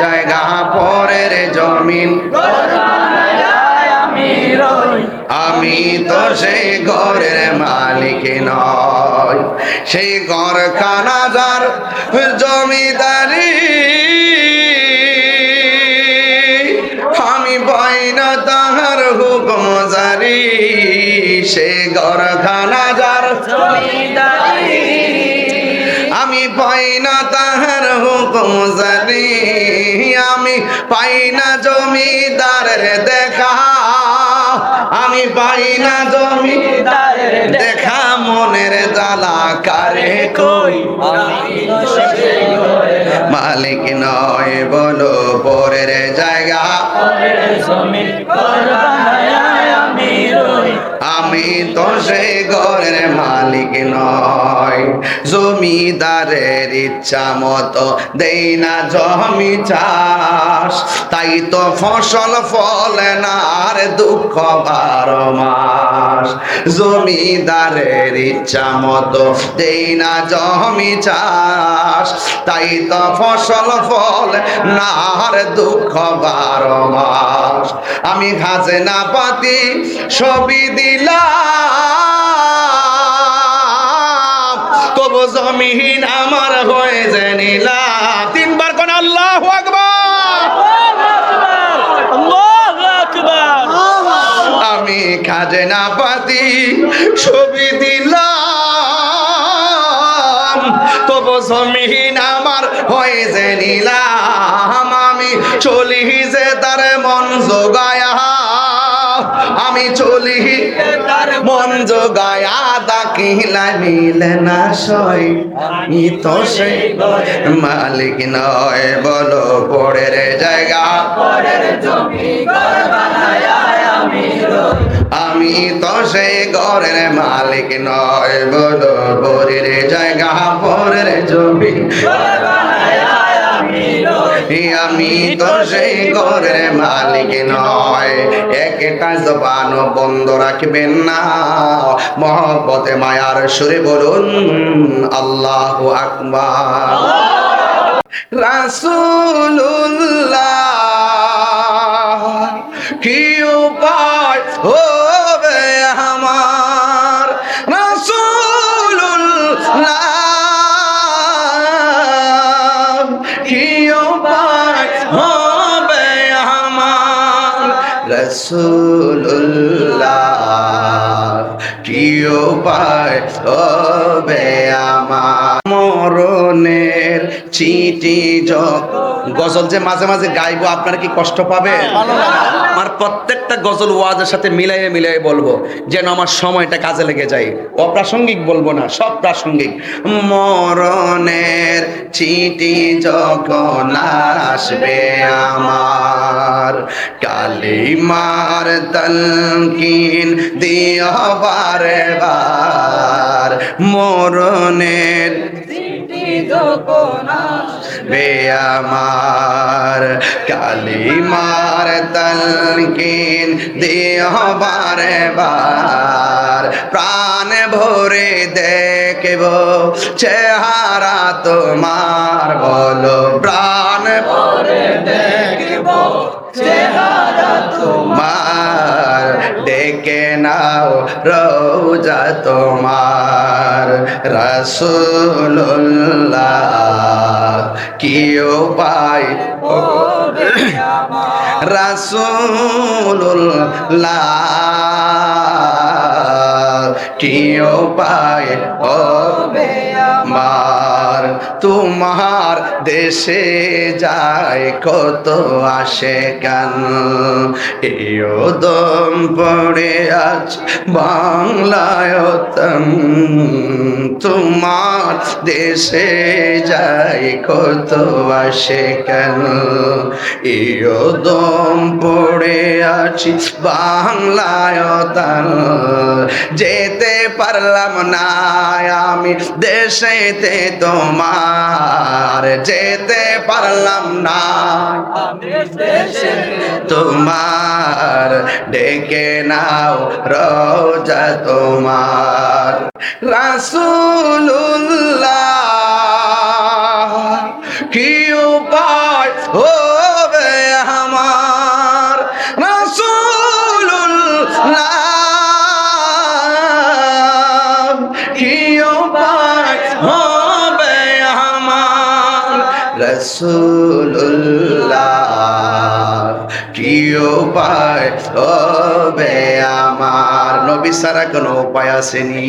জায়গা পরের জমিন। আমি তো সেই ঘরের মালিক নয় সেই ঘর খানাদার জমিদারি। আমি পাই না তাহার হুকুম জারি। সে ঘর খানাদার আমি পাই না তাহার হুকুম জানি আমি পাই না জমিদারের দেখা। আমি পাই না জমিদারের দেখা, মনের জ্বালা কারে কই? মালিক নয় বলো, পরের জায়গা। আমি তো সেই ঘরের মালিক নয় জমিদারের ইচ্ছা মতো দেই না জমি চাষ। তাই তো ফসল ফলে না, আর দুঃখ বারো মাস। জমিদারের ইচ্ছা মতো দেই না জমি চাষ। তাই তো ফসল ফল না, আর দুঃখ বারো মাস। আমি খাজনা পাতি সবই দিলাম। তবু জমিহীন আমার হয়ে জানিলা তিনবার কোন আল্লাহ আমি খাজনা পাতি ছবি তবু জমিহীন আমার হয়ে জানিলাম আমি চলি যে তার মন জোগায়া। আমি চলি তার মন জোগায়া। দাকিলা মিলে না সই তো মালিক নয়। বলো, পরের জায়গা। আমি তো সেই ঘরের মালিক নয় বলো পরের জায়গা পরের জমি। আমি তো সেই ঘরের মালিক নয়, একটা জবান বন্ধ রাখবেন না। মহব্বতে, মায়ার সুরে বলুন, আল্লাহ আকবার। রাসূলুল্লাহ। হবে আমার রাসূলুল্লাহ। কি উপায় হবে আমার রসুল্লাহ কি উপায় হবে আমার মরণের চিঠি যখন গজল যে মাঝে মাঝে গাইবো, আপনারা কি কষ্ট পাবে আমার প্রত্যেকটা গজল ওয়াজের সাথে মিলাইয়ে মিলাইয়ে বলব, যেন আমার সময়টা কাজে লেগে যায়। অপ্রাসঙ্গিক বলব না, সব প্রাসঙ্গিক। মরণের চিঠি যখন আসবে আমার, কালিমার তলকিন দিও বারে বার মরণের বে আমার কালিমার তলকিন দেহ বারে বার প্রাণ ভরে দেখব চেহারা তোমার বলো। প্রাণ ভরে দেখব চেহারা তোমার ডেকে নাও রোজা তোমার রসুল্লাহ কি উপায়? রাসূলুল্লাহ। কি উপায়? হবে আমার। তোমার দেশে যায় কত আসে কেন? এও দম পড়ে আজ বাংলায় তোমার দেশে যায় কত আসে কেন? এও দম পড়ে আছি বাংলায় যেতে পারলাম না আমি দেশেতে তোমার যেতে পারলাম না। তোমার ডেকে নাও রোজা তোমার। রাসুল্লাহ কি উপায়? রসুল্লাহ আমার নবী সারা কোনো উপায় আসেনি।